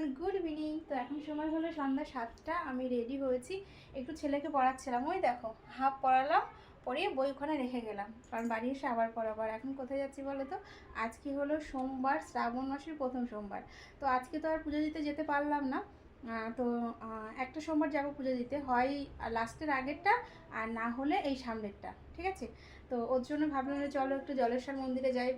Everyone good evening তো এখন সময় হলো সন্ধ্যা সাতটা, আমি রেডি হয়েছি। একটু ছেলেকে পড়াচ্ছিলাম। ওই দেখো হাফ পড়ালাম, পড়িয়ে বই ওখানে রেখে গেলাম। কারণ বাড়ি এসে আবার পড়াবার এখন কোথায় যাচ্ছি বলো তো? আজকে হলো সোমবার, শ্রাবণ মাসের প্রথম সোমবার। তো আজকে তো আর পুজো দিতে যেতে পারলাম না। তো একটা সোমবার যাব পুজো দিতে। হয় লাস্টের আগেরটা, আর না হলে এই সামনেরটা। ঠিক আছে? তো ওর জন্য ভাবলাম চলো একটু জলেশ্বর মন্দিরে যাই।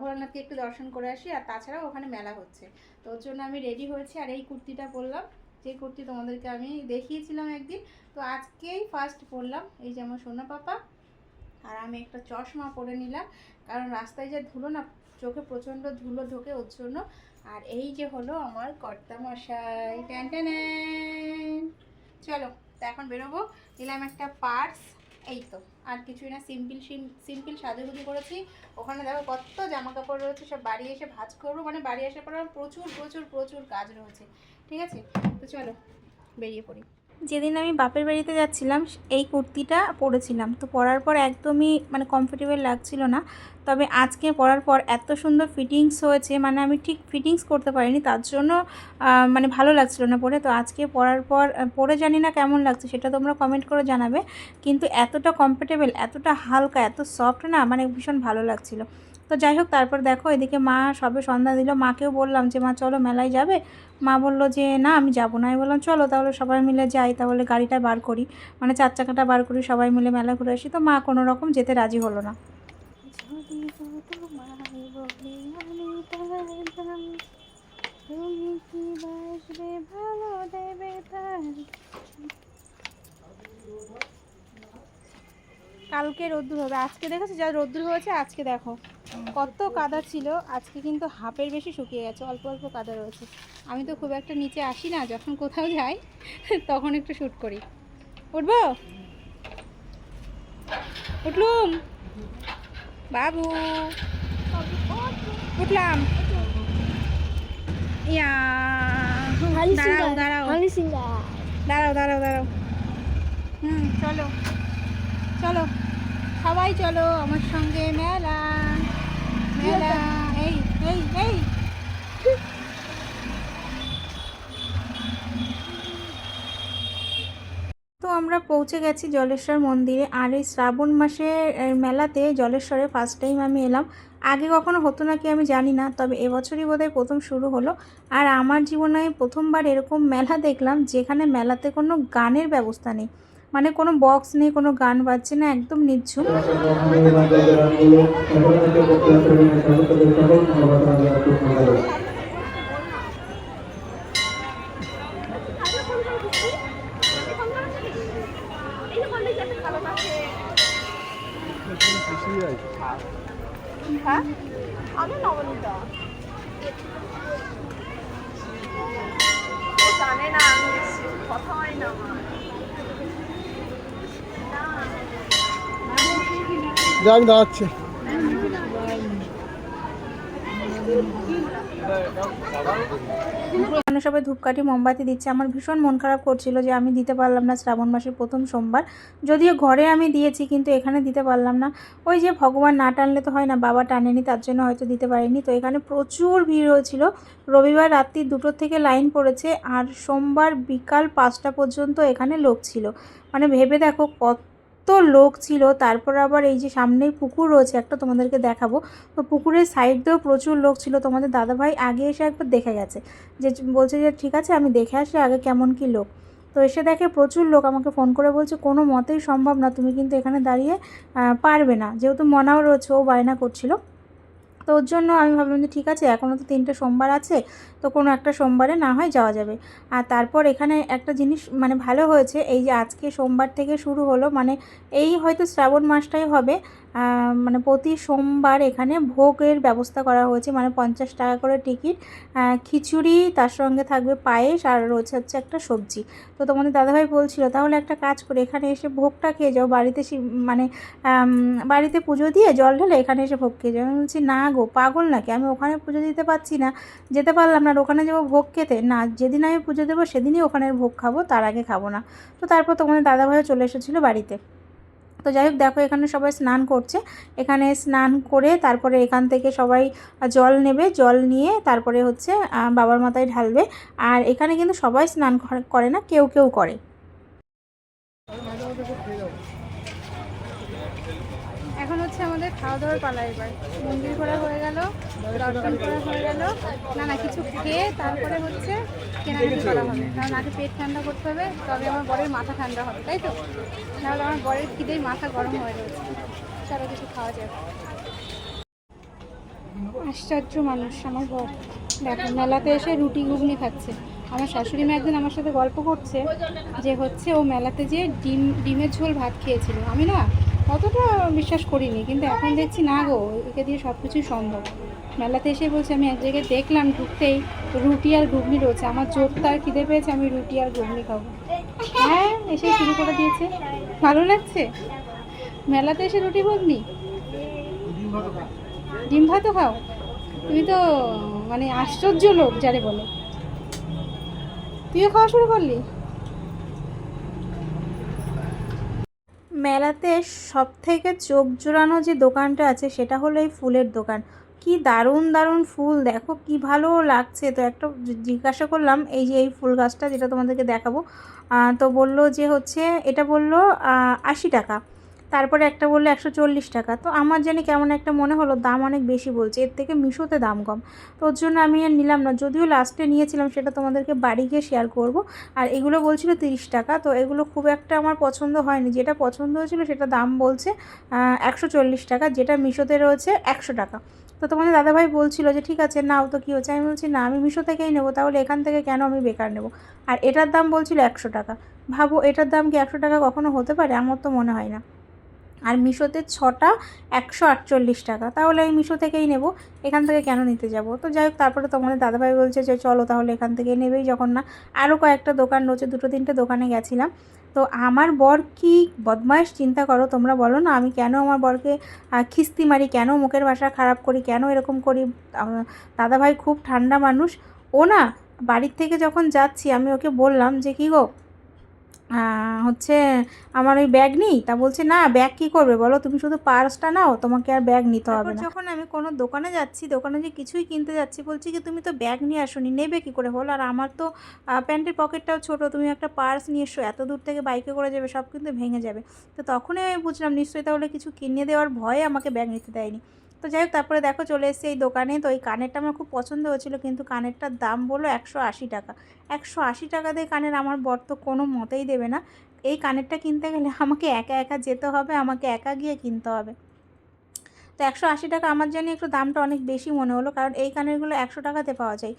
ভোলানাথকে একটু দর্শন করে আসি, আর তাছাড়াও ওখানে মেলা হচ্ছে। তো ওর জন্য আমি রেডি হয়েছি, আর এই কুর্তিটা পরলাম। যে কুর্তি তোমাদেরকে আমি দেখিয়েছিলাম একদিন, তো আজকেই ফার্স্ট পরলাম। এই যে আমার সোনা পাপা, আর আমি একটা চশমা পরে নিলাম। কারণ রাস্তায় যে ধুলো না, চোখে প্রচণ্ড ধুলো ঢোকে ওর জন্য। আর এই যে হলো আমার কর্তা মশাই ট্যান। চলো, তো এখন বেরোবো। নিলাম একটা পার্স। এই তো আর কিছুই না সিম্পল সিম্পল সাজুগুজি করেছি। ওখানে দেখো কত জামা কাপড় রয়েছে, সব বাড়ি এসে ভাজ করব মানে বাড়ি আসার পর প্রচুর প্রচুর প্রচুর কাজ রয়েছে, ঠিক আছে? তো চলো, বেরিয়ে পড়ি। যেদিন আমি বাপের বাড়িতে যাচ্ছিলাম, এই কুর্তিটা পরেছিলাম। তো পরার পর একদমই মানে কমফোর্টেবল লাগছিল না। তবে আজকে পরার পর এত সুন্দর ফিটিংস হয়েছে মানে আমি ঠিক ফিটিংস করতে পারিনি, তার জন্য মানে ভালো লাগছিল না পরে। তো আজকে পরার পর পরে জানি না কেমন লাগছে, সেটা তোমরা কমেন্ট করে জানাবে। কিন্তু এতটা কমফোর্টেবল এতটা হালকা, এত সফট না মানে ভীষণ ভালো লাগছিল। তো যাই হোক, তারপর দেখো এদিকে মা সবে সন্ধ্যা দিল। মাকেও বললাম যে, মা, চলো মেলায় যাবে? মা বলল যে, না, আমি যাব না। আমি বললাম, চলো তাহলে সবাই মিলে যাই, তাহলে গাড়িটা বার করি। মানে চার চাকাটা বার করি, সবাই মিলে মেলা ঘুরে আসি। তো মা কোনো রকম যেতে রাজি হলো না। কালকে রোদ্দুর হবে। আজকে দেখেছ যা রোদ্দুর হয়েছে? আজকে দেখো। কত কাদা ছিল। আজকে কিন্তু হাফের বেশি শুকিয়ে গেছে। অল্প অল্প কাদা রয়েছে। আমি তো খুব একটা নিচে আসি না। যখন কোথাও যাই তখন একটু শ্যুট করি। উঠবো? উঠলুম? বাবু! উঠলাম। ইয়া! দাঁড়াও দাঁড়াও। দাঁড়াও দাঁড়াও দাঁড়াও। হুম চলো। চলো, সবাই চলো আমার সঙ্গে মেলা। মেলা, এই এই এই। তো আমরা পৌঁছে গেছি জলেশ্বর মন্দিরে, আর এই শ্রাবণ মাসে মেলাতে জলেশ্বরে ফার্স্ট টাইম আমি এলাম। আগে কখনো হতো নাকি আমি জানি না, তবে এবছরই বোধহয় প্রথম শুরু হলো। আর আমার জীবনে প্রথমবার এরকম মেলা দেখলাম, যেখানে মেলাতে কোনো গানের ব্যবস্থা নেই। মানে কোনো বক্স নেই, কোনো গান বাজছে না, একদম নবনীতা জানে না আমি কথা হয়? না মানে সবাই ধূপকাঠি, মোমবাতি দিচ্ছে। আমার ভীষণ মন খারাপ করছিল যে আমি দিতে পারলাম না শ্রাবণ মাসের প্রথম সোমবার। যদিও ঘরে আমি দিয়েছি, কিন্তু এখানে দিতে পারলাম না। ওই যে ভগবান না টানলে তো হয় না, বাবা টানেনি, তার জন্য হয়তো দিতে পারিনি। তো এখানে প্রচুর ভিড় হয়েছিল। রবিবার রাত্রি দুটোর থেকে লাইন পড়েছে, আর সোমবার বিকাল পাঁচটা পর্যন্ত এখানে লোক ছিল। মানে ভেবে দেখো কত লোক ছিল, তারপর আবার এই যে সামনেই পুকুর রয়েছে, একটা তোমাদেরকে দেখাবো। তো পুকুরের সাইড দিয়েও প্রচুর লোক ছিল, তোমাদের দাদাভাই আগে এসে একবার দেখে গেছে। যে বলছে যে, ঠিক আছে, আমি দেখে আসি আগে কেমন কি লোক। তো এসে দেখে প্রচুর লোক, আমাকে ফোন করে বলছে, কোনো মতেই সম্ভব না, তুমি কিন্তু এখানে দাঁড়িয়ে পারবে না। যেহেতু মনাও রয়েছে, ও বায়না করছিল। তো ওর জন্য আমি ভাবলাম যে ঠিক আছে, এখনও তো তিনটে সোমবার আছে, তো কোনো একটা সোমবারে না হয় যাওয়া যাবে। আর তারপর এখানে একটা জিনিস মানে ভালো হয়েছে, এই যে আজকে সোমবার থেকে শুরু হলো মানে এই হয়তো শ্রাবণ মাসটাই হবে মানে প্রতি সোমবার এখানে ভোগের ব্যবস্থা করা হয়েছে মানে পঞ্চাশ টাকা করে টিকিট খিচুড়ি, তার সঙ্গে থাকবে পায়েস আর রয়েছে হচ্ছে একটা সবজি। তো তোমাদের দাদাভাই বলছিল, তাহলে একটা কাজ করে এখানে এসে ভোগটা খেয়ে যাও, বাড়িতে মানে বাড়িতে পুজো দিয়ে জল ঢেলে এখানে এসে ভোগ খেয়ে যাও। আমি বলছি, না গো, পাগল নাকি? আমি ওখানে পুজো দিতে পারছি না, যেতে পারলাম না আর ওখানে যাব ভোগ খেতে। না, যেদিন আমি পুজো দেবো সেদিনই ওখানের ভোগ খাব, তার আগে খাব না। তো তারপর তোমাদের দাদাভাইও চলে এসেছিল বাড়িতে। তো যাই হোক, দেখো এখানে সবাই স্নান করছে। এখানে স্নান করে তারপরে এখান থেকে সবাই জল নেবে, জল নিয়ে তারপরে হচ্ছে বাবার মাথায় ঢালবে। আর এখানে কিন্তু সবাই স্নান করে না, কেউ কেউ করে এখন হচ্ছে আমাদের খাওয়া দাওয়ার পালা এবার। মন্দির করা হয়ে গেল দর্শন করা হয়ে গেল। না না কিছু খেয়ে তারপরে হচ্ছে কেনাকাটি করা হবে। কারণ আগে পেট ঠান্ডা করতে হবে তবে আমার বরের মাথা ঠান্ডা হবে তাই তো? নাহলে আমার বরের খিদেই মাথা গরম হয়ে রয়েছে। চলো কিছু খাওয়া যাবে আশ্চর্য মানুষ আমার বর। দেখো মেলাতে এসে রুটি ঘুগনি খাচ্ছে। আমার শাশুড়ি মা একদিন আমার সাথে গল্প করছে যে হচ্ছে ও মেলাতে যে ডিম ডিমের ঝোল ভাত খেয়েছিল। আমি না অতটা বিশ্বাস করিনি, কিন্তু এখন দেখছি না গো, একে দিয়ে সব কিছুই সম্ভব। মেলাতে এসে বলছে, আমি এক জায়গায় দেখলাম ঢুকতেই রুটি আর ঘুগনি রয়েছে। আমার জোর তার খিদে পেয়েছে, আমি রুটি আর ঘুগনি খাব। হ্যাঁ এসে শুরু করে দিয়েছে। ভালো লাগছে? মেলাতে এসে রুটি, ঘুগনি? ডিম ভাতও খাও? তুমি তো মানে আশ্চর্য লোক, যারে বলে। তুইও খাওয়া শুরু করলি? মেলাতে সব থেকে চোখ জোড়ানো যে দোকানটা আছে, সেটা হলো এই ফুলের দোকান। কি দারুণ দারুণ ফুল। দেখো কি ভালো লাগছে। তো একটা জিজ্ঞাসা করলাম, এই যে এই ফুল গাছটা যেটা তোমাদেরকে দেখাবো তো বলল যে হচ্ছে, এটা বলল আশি টাকা। তারপরে একটা বলল একশো চল্লিশ টাকা। তো আমার জানি কেমন একটা মনে হলো, দাম অনেক বেশি বলছে, এর থেকে মিশোতে দাম কম। তো ওর জন্য আমি আর নিলাম না, যদিও লাস্টে নিয়েছিলাম সেটা তোমাদেরকে বাড়ি গিয়ে শেয়ার করব। আর এগুলো বলছিল তিরিশ টাকা, তো এগুলো খুব একটা আমার পছন্দ হয়নি। যেটা পছন্দ হয়েছিল সেটা দাম বলছে একশো চল্লিশ টাকা, যেটা মিশোতে রয়েছে একশো টাকা। তো তোমাদের দাদাভাই বলছিল যে, ঠিক আছে, নাও তো, কী হচ্ছে? আমি বলছি, না, আমি মিশো থেকেই নেব, তাহলে এখান থেকে কেন আমি বেকার নেব? আর এটার দাম বলছিল একশো টাকা। ভাবো, এটার দাম কি একশো টাকা কখনো হতে পারে? আমার তো মনে হয় না। আর মিশোতে ছটা একশো আটচল্লিশ টাকা। তাহলে আমি মিশো থেকেই নেব। এখান থেকে কেন নিতে যাব? তো যাই হোক, তারপরে তোমাদের দাদাভাই বলছে যে, চলো তাহলে এখান থেকে নেবেই যখন না আরও কয়েকটা দোকান রয়েছে, দুটো তিনটে দোকানে গেছিলাম। তো আমার বর কি বদমাইশ চিন্তা করো তোমরা বলো না। আমি কেন আমার বরকে খিস্তি মারি? কেন মুখের ভাষা খারাপ করি? কেন এরকম করি? দাদাভাই খুব ঠান্ডা মানুষ। ও না, বাড়ির থেকে যখন যাচ্ছি, আমি ওকে বললাম যে, কী গো হচ্ছে আমার ওই ব্যাগ নেই? তা বলছে না ব্যাগ কি করবে? বলো তুমি শুধু পার্সটা নাও তোমাকে আর ব্যাগ নিতে হবে না। যখন আমি কোনো দোকানে যাচ্ছি দোকানে যে কিছুই কিনতে যাচ্ছি বলছি কি তুমি তো ব্যাগ নিয়ে আসোনি নেবে কি করে? হলো আর আমার তো প্যান্টের পকেটটাও ছোট তুমি একটা পার্স নিয়ে এসো এত দূর থেকে বাইকে করে যাবে সব কিন্তু ভেঙে যাবে। তো তখনই আমি বুঝলাম নিশ্চয়ই তাহলে কিছু কিনে দেওয়ার ভয়ে আমাকে ব্যাগ নিতে দেয়নি। তো যাই হোক তারপরে দেখো চলে এসেছি এই দোকানে। তো এই কানেরটা আমার খুব পছন্দ হয়েছিল, কিন্তু কানেরটার দাম বলল একশো আশি টাকা। একশো আশি টাকা দিয়ে কানের আমার বর তো কোনো মতেই দেবে না। এই কানেরটা কিনতে গেলে আমাকে একা একা যেতে হবে, আমাকে একা গিয়ে কিনতে হবে। তো একশো আশি টাকা আমার জানি একটু দামটা অনেক বেশি মনে হলো, কারণ এই কানেরগুলো একশো টাকাতে পাওয়া যায়।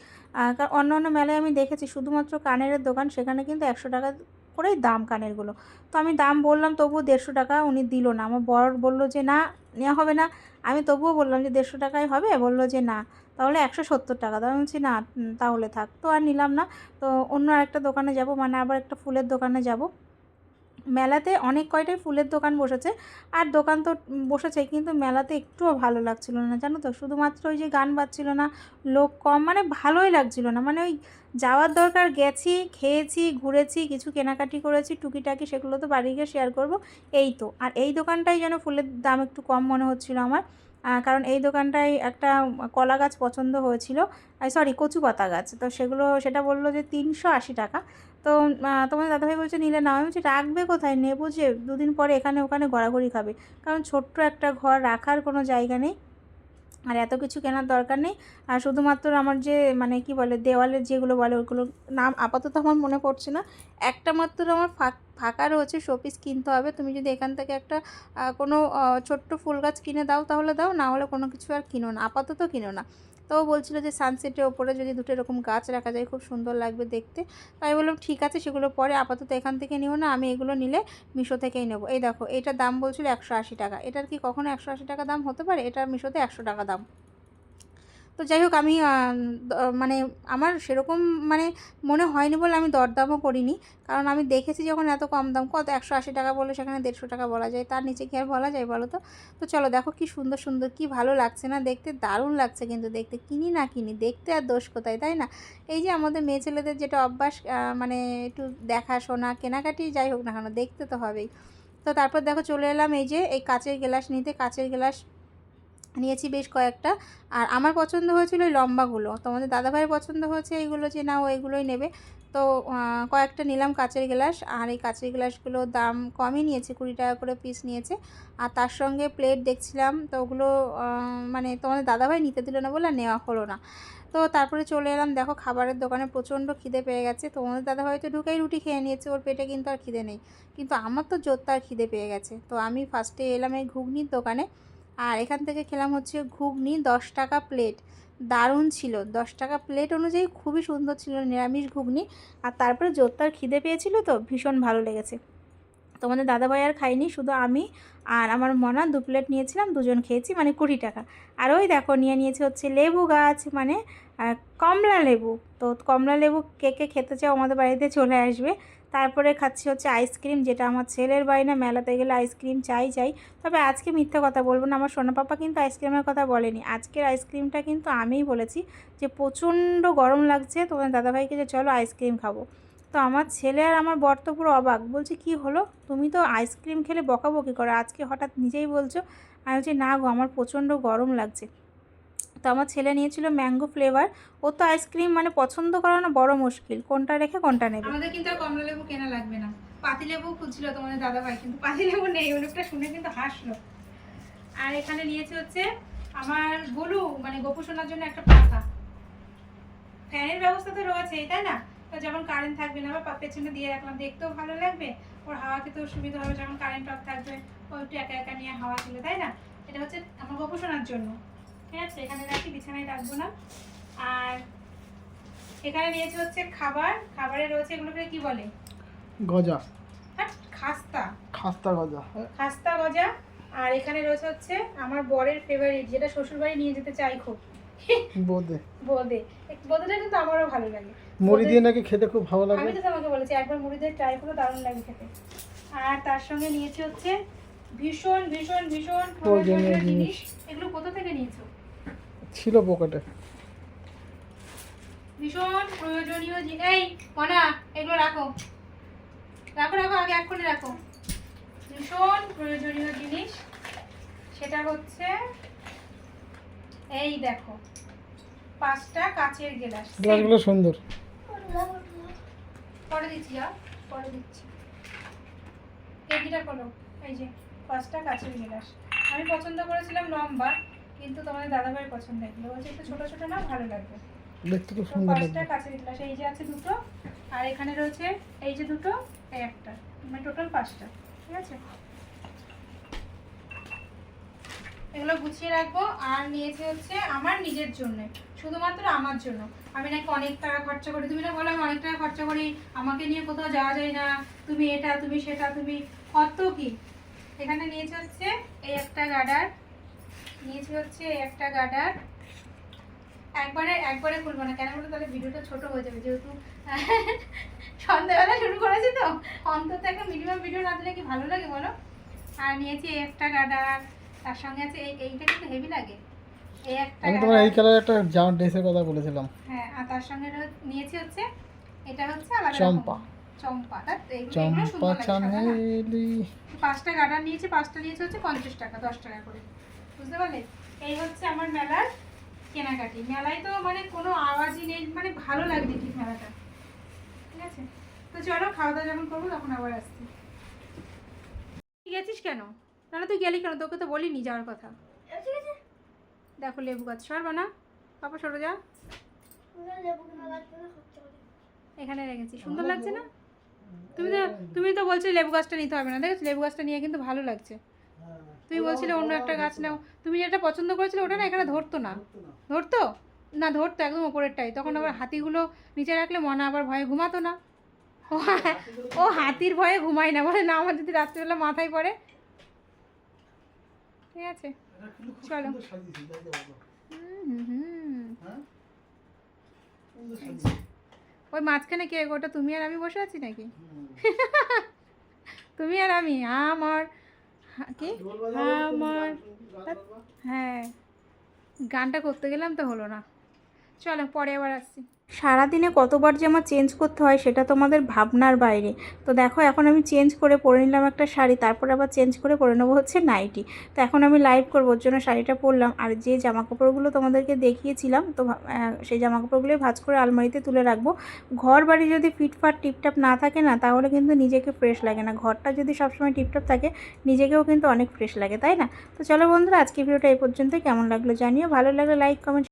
কারণ অন্য অন্য মেলায় আমি দেখেছি, শুধুমাত্র কানের দোকান, সেখানে কিন্তু একশো টাকা করেই দাম কানেরগুলো তো আমি দাম বললাম, তবুও দেড়শো টাকা উনি দিল না। আমার বর বলল যে, না, নেওয়া হবে না। আমি তবুও বললাম যে, দেড়শো টাকায় হবে? বলল যে, না। তাহলে একশো সত্তর টাকা। তাহলে বলছি, না তাহলে থাক। তো আর নিলাম না। তো অন্য আরেকটা দোকানে যাব মানে আবার একটা ফুলের দোকানে যাব। মেলাতে অনেক কয়টাই ফুলের দোকান বসেছে। আর দোকান তো বসেছে, কিন্তু মেলাতে একটুও ভালো লাগছিল না, জানো তো? শুধুমাত্র ওই যে গান বাজছিল না, লোক কম মানে ভালোই লাগছিল না। মানে ওই যাওয়ার দরকার, গেছি, খেয়েছি, ঘুরেছি, কিছু কেনাকাটি করেছি, টুকিটাকি, সেগুলো তো বাড়ি গিয়ে শেয়ার করব, এই তো। আর এই দোকানটাই যেন ফুলের দাম একটু কম মনে হচ্ছিল আমার। কারণ এই দোকানটায় একটা কলা গাছ পছন্দ হয়েছিল। সরি কচু পাতা গাছ। তো সেগুলো, সেটা বলল যে তিনশো আশি টাকা। তো তোমার দাদাভাই বলছে, নিলে না আমি বলছি, রাখবে কোথায়? নেব যে, দুদিন পরে এখানে ওখানে ঘোরাঘুরি খাবে। কারণ ছোট্ট একটা ঘর রাখার কোনো জায়গা নেই। আর এত কিছু কেনার দরকার নেই। আর শুধুমাত্র আমার যে মানে কি বলে, দেওয়ালের যেগুলো বলে ওইগুলো নাম আপাতত আমার মনে পড়ছে না। একটা মাত্র আমার ফাঁক- ফাঁকা রয়েছে, শোপিস কিনতে হবে। তুমি যদি এখান থেকে একটা কোনো ছোট্ট ফুল গাছ কিনে দাও তাহলে দাও, না হলে কোনো কিছু আর কিনো না, আপাতত কিনো না। তো বলছিল যে সানসেটের ওপরে যদি দুটো এরকম গাছ রাখা যায়, খুব সুন্দর লাগবে দেখতে। তাই বললাম, ঠিক আছে, সেগুলো পরে আপাতত এখান থেকে নিও না, আমি এগুলো নিলে মিশো থেকেই নেব। এই দেখো এটার দাম বলছিল একশো আশি টাকা। এটার কি কখনো একশো আশি টাকা দাম হতে পারে? এটা মিশোতে একশো টাকা দাম। তো যাই হোক, আমি মানে আমার সেরকম মানে মনে হয়নি বলে আমি দরদামও করিনি। কারণ আমি দেখেছি যখন এত কম দাম, কত একশো আশি টাকা বলে সেখানে দেড়শো টাকা বলা যায়। তার নিচে কি আর বলা যায় বলো তো? তো চলো দেখো কি সুন্দর সুন্দর, কি ভালো লাগছে না দেখতে। দারুণ লাগছে কিন্তু দেখতে, কিনি না কিনি। দেখতে আর দোষ কোথায়, তাই না? এই যে আমাদের মেয়ে ছেলেদের যেটা অভ্যাস মানে একটু দেখাশোনা, কেনাকাটি যাই হোক না কেন, দেখতে তো হবেই। তো তারপর দেখো চলে এলাম এই যে, এই কাচের গ্লাস নিতে। কাচের গ্লাস নিয়েছি বেশ কয়েকটা। আর আমার পছন্দ হয়েছিল ওই লম্বাগুলো। তোমাদের দাদাভাইয়ের পছন্দ হয়েছে এইগুলো যে না ও এইগুলোই নেবে। তো কয়েকটা নিলাম কাচের গ্লাস। আর এই কাচের গ্লাসগুলোর দাম কমই নিয়েছে, কুড়ি টাকা করে পিস নিয়েছে। আর তার সঙ্গে প্লেট দেখছিলাম, তো ওগুলো মানে তোমাদের দাদাভাই নিতে দিল না বলে নেওয়া হলো না। তো তারপরে চলে এলাম। দেখো, খাবারের দোকানে প্রচণ্ড খিদে পেয়ে গেছে। তোমাদের দাদাভাই হয়তো ঢুকেই রুটি খেয়ে নিয়েছে, ওর পেটে কিন্তু আর খিদে নেই। কিন্তু আমার তো জোরদার খিদে পেয়ে গেছে। তো আমি ফার্স্টে এলাম এই ঘুগনির দোকানে। আর এখান থেকে খেলাম হচ্ছে ঘুগনি, দশ টাকা প্লেট দারুণ ছিল। দশ টাকা প্লেট অনুযায়ী খুবই সুন্দর ছিল নিরামিষ ঘুগনি। আর তারপরে জোরদার খিদে পেয়েছিল তো ভীষণ ভালো লেগেছে। তোমাদের দাদাভাই আর খাইনি শুধু আমি আর আমার মনা দু প্লেট নিয়েছিলাম, দুজন খেয়েছি মানে কুড়ি টাকা। আর ওই দেখো, নিয়ে নিয়েছি হচ্ছে লেবু গাছ মানে কমলা লেবু। তো কমলা লেবু কে কে খেতে চাও আমাদের বাড়িতে চলে আসবে। তারপরে খাচ্ছি হচ্ছে আইসক্রিম, যেটা আমার ছেলের বাড়ি মেলাতে গেলে আইসক্রিম চাই চাই। তবে আজকে মিথ্যা কথা বলব না, আমার সোনা পাপা কিন্তু আইসক্রিমের কথা বলেনি। আজকের আইসক্রিমটা কিন্তু আমিই বলেছি যে প্রচণ্ড গরম লাগছে তোমার দাদাভাইকে যে চলো আইসক্রিম খাব। তো আমার ছেলে আর আমার বর তো পুরো অবাক, বলছে, কি হলো? তুমি তো আইসক্রিম খেলে বকাবকি করো, আজকে হঠাৎ নিজেই বলছো? আমি বলছি, না গো, আমার প্রচণ্ড গরম লাগছে। তো আমার ছেলে নিয়েছিল ম্যাঙ্গো ফ্লেভার। ও তো আইসক্রিম মানে পছন্দ করানো বড় মুশকিল। কোনটা রেখে কোনটা নেবে? আমাদের কিন্তু আর কমলা লেবু কেনা লাগবে না। পাতি লেবু খুঁজছিল তোমাদের দাদা ভাই কিন্তু পাতি লেবু নেই। অনেকটা শুনে কিন্তু হাসলো। আর এখানে নিয়েছে হচ্ছে আমার গোলু মানে গোপু শোনার জন্য একটা পাখা ফ্যানের ব্যবস্থা তো রয়েছেই, তাই না? তো যখন কারেন্ট থাকবে না বা পেছনে দিয়ে রাখলাম, দেখতেও ভালো লাগবে। ওর হাওয়া খেতেও সুবিধা হবে, যখন কারেন্ট অফ থাকবে, ও একটু একা একা নিয়ে হাওয়া ছিল তাই না? এটা হচ্ছে আমার শোনার জন্য। ঠিক আছে এখানে রাখি বিছানায় রাখব না। আর এখানে নিয়েছে হচ্ছে খাবার খাবারে রয়েছে এগুলোকে কি বলে? গজা। হ্যাঁ খাস্তা। খাস্তা গজা খাস্তা গজা। আর এখানে রয়েছে হচ্ছে আমার বরের ফেভারিট যেটা শ্বশুরবাড়ি নিয়ে যেতে চাই খুব। বোদে। বোঁদে। বোঁদেটা কিন্তু আমারও ভালো লাগে। মুড়ি দিয়ে নাকি খেতে খুব ভালো লাগে? আমি তো তোমাকে বলেছি একবার মুড়ি দিয়ে ট্রাই করে দারুণ লাগে খেতে। আর তার সঙ্গে নিয়েছি হচ্ছে ভীষণ ভীষণ ভীষণ। জিনিস। এগুলো কোথা থেকে নিয়েছো? ছিল পকেটে। ভীষণ প্রয়োজনীয় জিনিস এই মনা এগুলো রাখো। রাখো রাখো আগে এক্ষুনি রাখো। ভীষণ প্রয়োজনীয় জিনিস। সেটা হচ্ছে এই দেখো পাঁচটা কাচের গ্লাস। গ্লাসগুলো সুন্দর। পরে দিচ্ছি যা পরে দিচ্ছি। কেজিটা করো এই যে পাঁচটা কাচের গ্লাস। আমি পছন্দ করেছিলাম লম্বা। কিন্তু তোমাদের দাদাভাইয়ের পছন্দ এগুলো বলছে একটু ছোটো ছোটো না ভালো লাগবে। দেখতে তো সুন্দর পাঁচটা কাঁচের গ্লাস এই যে আছে দুটো আর এখানে রয়েছে এই যে দুটো এই একটা। মানে টোটাল পাঁচটা ঠিক আছে? এগুলো গুছিয়ে রাখব আর নিয়েছে হচ্ছে আমার নিজের জন্য শুধুমাত্র আমার জন্য। আমি নাকি অনেক টাকা খরচা করি। তুমি না বলো আমি অনেক টাকা খরচা করি আমাকে নিয়ে কোথাও যাওয়া যায় না। তুমি এটা তুমি সেটা তুমি কত কি? এখানে নিয়েছে হচ্ছে এই একটা গার্ডার নিয়েছে হচ্ছে এই একটা গার্ডার একবারে একবারে খুলবো না কেন বলো তাহলে ভিডিওটা ছোট হয়ে যাবে যেহেতু সন্ধ্যাবেলা শুরু করেছি তো। অন্তত একটা মিনিমাম ভিডিও না দিলে কি ভালো লাগে বলো? আর নিয়েছি একটা গার্ডার তার সঙ্গে আছে এই এইটা কিন্তু হেভি লাগে। এই একটা আমি তোমার এই কালার একটা জামা ড্রেসের কথা বলেছিলাম। হ্যাঁ আর তার সঙ্গে নিয়েছি হচ্ছে এটা হচ্ছে আলাদা চম্পা। চম্পা তা- এগুলো- এগুলো চম্পা সুন্দর লাগে, সাদা না? চামেলি। পাঁচটা গার্ডার নিয়েছি পাঁচটা নিয়েছে হচ্ছে পঞ্চাশ টাকা দশ টাকা করে। বুঝতে পারলে? এই হচ্ছে আমার মেলার কেনাকাটি। মেলায় তো মানে কোনো আওয়াজই নেই মানে ভালো লাগবে ঠিক মেলাটা। ঠিক আছে? তো চলো খাওয়া দাওয়া যখন করব তখন আবার আসছি। গেছিস কেন? না না তুই গেলি কেন? তোকে তো বলিনি যাওয়ার কথা। দেখো লেবু গাছ। সরবা না পাপা সরো যা। এখানে রেখেছি। সুন্দর লাগছে না? তুমি তো তুমি তো বলছিলে লেবু গাছটা নিতে হবে না। দেখেছ? লেবু গাছটা নিয়ে কিন্তু ভালো লাগছে। তুমি বলছিলে অন্য একটা গাছ নাও। তুমি যেটা পছন্দ করেছিলে ওটা না এখানে ধরতো না। ধরতো? না ধরতো একদম ওপরেরটাই। তখন আবার হাতিগুলো নিচে রাখলে মনে আবার ভয়ে ঘুমাতো না। ও হাতির ভয়ে ঘুমায় না। বলে না আমার যদি রাত্রিবেলা মাথায় পড়ে। ঠিক আছে চলো। ওই মাঝখানে কে? ওটা তুমি আর আমি বসে আছি নাকি? তুমি আর আমি আমার কি? আমার হ্যাঁ গানটা করতে গেলাম তো হলো না। চলো, পরে আবার আসছি। সারাদিনে কতবার যে আমার চেঞ্জ করতে হয়, সেটা তোমাদের ভাবনার বাইরে। তো দেখো, এখন আমি চেঞ্জ করে পরে নিলাম একটা শাড়ি, তারপর আবার চেঞ্জ করে পরে নেব হচ্ছে নাইটি। তো এখন আমি লাইভ করব, ওর জন্য শাড়িটা পরলাম। আর যে জামা কাপড়গুলো তোমাদেরকে দেখিয়েছিলাম, তো সেই জামা কাপড়গুলোই ভাজ করে আলমারিতে তুলে রাখব। ঘর বাড়ি যদি ফিটফাট, টিপটাপ না থাকে না, তাহলে কিন্তু নিজেকে ফ্রেশ লাগে না। ঘরটা যদি সবসময় টিপটাপ থাকে, নিজেকেও কিন্তু অনেক ফ্রেশ লাগে, তাই না? তো চলো বন্ধুরা আজকে ভিডিওটা এই পর্যন্ত কেমন লাগল জানিও। ভালো লাগলে লাইক কমেন্ট